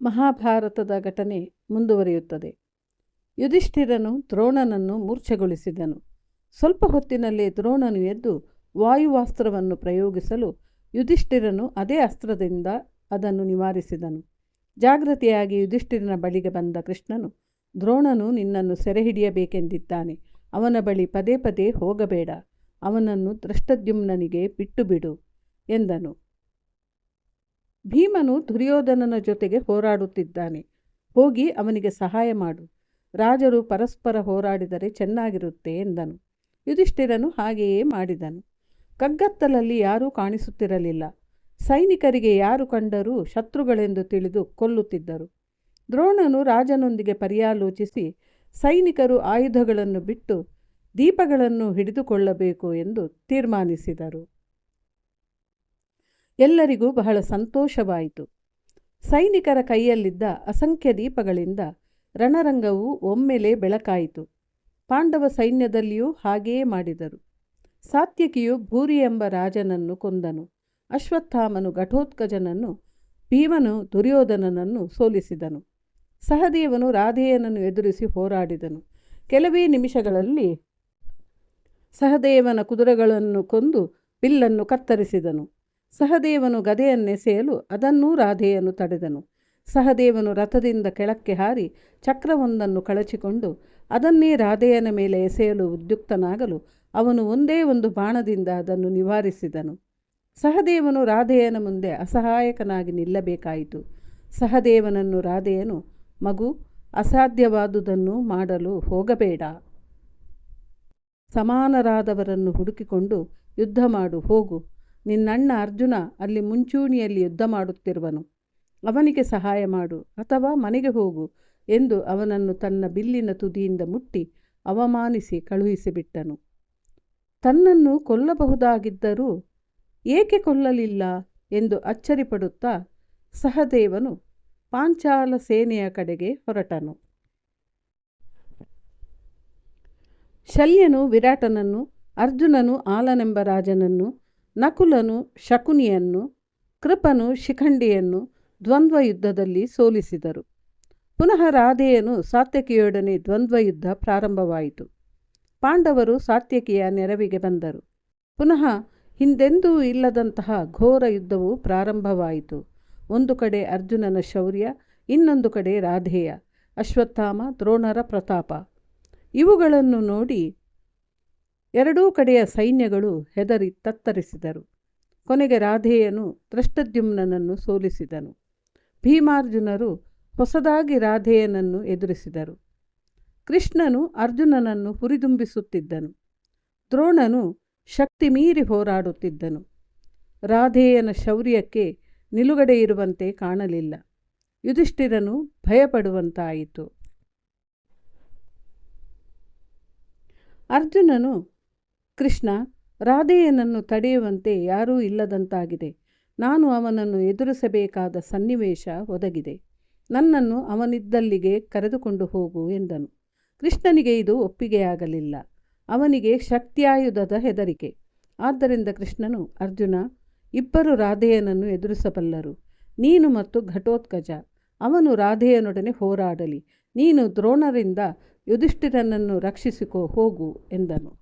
ಮಹಾಭಾರತದ ಘಟನೆ ಮುಂದುವರಿಯುತ್ತದೆ. ಯುಧಿಷ್ಠಿರನು ದ್ರೋಣನನ್ನು ಮೂರ್ಛೆಗೊಳಿಸಿದನು. ಸ್ವಲ್ಪ ಹೊತ್ತಿನಲ್ಲಿ ದ್ರೋಣನು ಎದ್ದು ವಾಯುವಾಸ್ತ್ರವನ್ನು ಪ್ರಯೋಗಿಸಲು ಯುಧಿಷ್ಠಿರನು ಅದೇ ಅಸ್ತ್ರದಿಂದ ಅದನ್ನು ನಿವಾರಿಸಿದನು. ಜಾಗೃತಿಯಾಗಿ ಯುಧಿಷ್ಠಿರನ ಬಳಿಗೆ ಬಂದ ಕೃಷ್ಣನು, ದ್ರೋಣನು ನಿನ್ನನ್ನು ಸೆರೆ ಹಿಡಿಯಬೇಕೆಂದಿದ್ದಾನೆ ಅವನ ಬಳಿ ಪದೇ ಪದೇ ಹೋಗಬೇಡ. ಅವನನ್ನು ದೃಷ್ಟದ್ಯುಮ್ನನಿಗೆ ಬಿಟ್ಟು ಬಿಡು ಎಂದನು. ಭೀಮನು ದುರ್ಯೋಧನನ ಜೊತೆಗೆ ಹೋರಾಡುತ್ತಿದ್ದಾನೆ. ಹೋಗಿ ಅವನಿಗೆ ಸಹಾಯ ಮಾಡು. ರಾಜರು ಪರಸ್ಪರ ಹೋರಾಡಿದರೆ ಚೆನ್ನಾಗಿರುತ್ತೆ ಎಂದನು. ಯುಧಿಷ್ಠಿರನು ಹಾಗೆಯೇ ಮಾಡಿದನು. ಕಗ್ಗತ್ತಲಲ್ಲಿ ಯಾರೂ ಕಾಣಿಸುತ್ತಿರಲಿಲ್ಲ. ಸೈನಿಕರಿಗೆ ಯಾರು ಕಂಡರೂ ಶತ್ರುಗಳೆಂದು ತಿಳಿದು ಕೊಲ್ಲುತ್ತಿದ್ದರು. ದ್ರೋಣನು ರಾಜನೊಂದಿಗೆ ಪರ್ಯಾಲೋಚಿಸಿ ಸೈನಿಕರು ಆಯುಧಗಳನ್ನು ಬಿಟ್ಟು ದೀಪಗಳನ್ನು ಹಿಡಿದುಕೊಳ್ಳಬೇಕು ಎಂದು ತೀರ್ಮಾನಿಸಿದರು. ಎಲ್ಲರಿಗೂ ಬಹಳ ಸಂತೋಷವಾಯಿತು. ಸೈನಿಕರ ಕೈಯಲ್ಲಿದ್ದ ಅಸಂಖ್ಯ ದೀಪಗಳಿಂದ ರಣರಂಗವು ಒಮ್ಮೆಲೆ ಬೆಳಕಾಯಿತು. ಪಾಂಡವ ಸೈನ್ಯದಲ್ಲಿಯೂ ಹಾಗೆಯೇ ಮಾಡಿದರು. ಸಾತ್ಯಕಿಯು ಭೂರಿ ಎಂಬ ರಾಜನನ್ನು ಕೊಂದನು. ಅಶ್ವತ್ಥಾಮನು ಘಟೋತ್ಕಜನನ್ನು, ಭೀಮನು ದುರ್ಯೋಧನನನ್ನು ಸೋಲಿಸಿದನು. ಸಹದೇವನು ರಾಧೇಯನನ್ನು ಎದುರಿಸಿ ಹೋರಾಡಿದನು. ಕೆಲವೇ ನಿಮಿಷಗಳಲ್ಲಿ ಸಹದೇವನ ಕುದುರೆಗಳನ್ನು ಕೊಂದು ಬಿಲ್ಲನ್ನು ಕತ್ತರಿಸಿದನು. ಸಹದೇವನು ಗದೆಯನ್ನೆಸೆಯಲು ಅದನ್ನೂ ರಾಧೆಯನ್ನು ತಡೆದನು. ಸಹದೇವನು ರಥದಿಂದ ಕೆಳಕ್ಕೆ ಹಾರಿ ಚಕ್ರವೊಂದನ್ನು ಕಳಚಿಕೊಂಡು, ಅದನ್ನೇ ರಾಧೆಯನ ಮೇಲೆ ಎಸೆಯಲು ಉದ್ಯುಕ್ತನಾಗಲು ಅವನು ಒಂದೇ ಒಂದು ಬಾಣದಿಂದ ಅದನ್ನು ನಿವಾರಿಸಿದನು. ಸಹದೇವನು ರಾಧೆಯನ ಮುಂದೆ ಅಸಹಾಯಕನಾಗಿ ನಿಲ್ಲಬೇಕಾಯಿತು. ಸಹದೇವನನ್ನು ರಾಧೆಯನು, ಮಗು, ಅಸಾಧ್ಯವಾದುದನ್ನು ಮಾಡಲು ಹೋಗಬೇಡ. ಸಮಾನರಾದವರನ್ನು ಹುಡುಕಿಕೊಂಡು ಯುದ್ಧ ಮಾಡು, ಹೋಗು. ನಿನ್ನಣ್ಣ ಅರ್ಜುನ ಅಲ್ಲಿ ಮುಂಚೂಣಿಯಲ್ಲಿ ಯುದ್ಧ ಮಾಡುತ್ತಿರುವನು. ಅವನಿಗೆ ಸಹಾಯ ಮಾಡು ಅಥವಾ ಮನೆಗೆ ಹೋಗು ಎಂದು ಅವನನ್ನು ತನ್ನ ಬಿಲ್ಲಿನ ತುದಿಯಿಂದ ಮುಟ್ಟಿ ಅವಮಾನಿಸಿ ಕಳುಹಿಸಿಬಿಟ್ಟನು. ತನ್ನನ್ನು ಕೊಲ್ಲಬಹುದಾಗಿದ್ದರೂ ಏಕೆ ಕೊಲ್ಲಲಿಲ್ಲ ಎಂದು ಅಚ್ಚರಿಪಡುತ್ತಾ ಸಹದೇವನು ಪಾಂಚಾಲ ಸೇನೆಯ ಕಡೆಗೆ ಹೊರಟನು. ಶಲ್ಯನು ವಿರಾಟನನ್ನು, ಅರ್ಜುನನು ಆಲನೆಂಬ ರಾಜನನ್ನು ನಕುಲನು ಶಕುನಿಯನ್ನು, ಕೃಪನು ಶಿಖಂಡಿಯನ್ನು ದ್ವಂದ್ವ ಯುದ್ಧದಲ್ಲಿ ಸೋಲಿಸಿದರು. ಪುನಃ ರಾಧೆಯನು ಸಾತ್ಯಕಿಯೊಡನೆ ದ್ವಂದ್ವ ಯುದ್ಧ ಪ್ರಾರಂಭವಾಯಿತು. ಪಾಂಡವರು ಸಾತ್ಯಕಿಯ ನೆರವಿಗೆ ಬಂದರು. ಪುನಃ ಹಿಂದೆಂದೂ ಇಲ್ಲದಂತಹ ಘೋರ ಯುದ್ಧವು ಪ್ರಾರಂಭವಾಯಿತು. ಒಂದು ಕಡೆ ಅರ್ಜುನನ ಶೌರ್ಯ, ಇನ್ನೊಂದು ಕಡೆ ರಾಧೆಯ ಅಶ್ವತ್ಥಾಮ ದ್ರೋಣರ ಪ್ರತಾಪ. ಇವುಗಳನ್ನು ನೋಡಿ ಎರಡೂ ಕಡೆಯ ಸೈನ್ಯಗಳು ಹೆದರಿ ತತ್ತರಿಸಿದರು. ಕೊನೆಗೆ ರಾಧೆಯನು ದೃಷ್ಟದ್ಯುಮ್ನನನ್ನು ಸೋಲಿಸಿದನು. ಭೀಮಾರ್ಜುನರು ಹೊಸದಾಗಿ ರಾಧೇಯನನ್ನು ಎದುರಿಸಿದರು. ಕೃಷ್ಣನು ಅರ್ಜುನನನ್ನು ಹುರಿದುಂಬಿಸುತ್ತಿದ್ದನು. ದ್ರೋಣನು ಶಕ್ತಿ ಮೀರಿ ಹೋರಾಡುತ್ತಿದ್ದನು. ರಾಧೇಯನ ಶೌರ್ಯಕ್ಕೆ ನಿಲುಗಡೆ ಇರುವಂತೆ ಕಾಣಲಿಲ್ಲ. ಯುಧಿಷ್ಠಿರನು ಭಯಪಡುವಂತಾಯಿತು. ಅರ್ಜುನನು ಕೃಷ್ಣ, ರಾಧೆಯನನ್ನು ತಡೆಯುವಂತೆ ಯಾರೂ ಇಲ್ಲದಂತಾಗಿದೆ. ನಾನು ಅವನನ್ನು ಎದುರಿಸಬೇಕಾದ ಸನ್ನಿವೇಶ ಒದಗಿದೆ. ನನ್ನನ್ನು ಅವನಿದ್ದಲ್ಲಿಗೆ ಕರೆದುಕೊಂಡು ಹೋಗು ಎಂದನು. ಕೃಷ್ಣನಿಗೆ ಇದು ಒಪ್ಪಿಗೆಯಾಗಲಿಲ್ಲ. ಅವನಿಗೆ ಶಕ್ತಿಯಾಯುಧದ ಹೆದರಿಕೆ. ಆದ್ದರಿಂದ ಕೃಷ್ಣನು, ಅರ್ಜುನ, ಇಬ್ಬರು ರಾಧೆಯನನ್ನು ಎದುರಿಸಬಲ್ಲರು. ನೀನು ಮತ್ತು ಘಟೋತ್ಕಜ. ಅವನು ರಾಧೆಯನೊಡನೆ ಹೋರಾಡಲಿ. ನೀನು ದ್ರೋಣರಿಂದ ಯುಧಿಷ್ಠಿರನನ್ನು ರಕ್ಷಿಸಿಕೋ ಹೋಗು ಎಂದನು.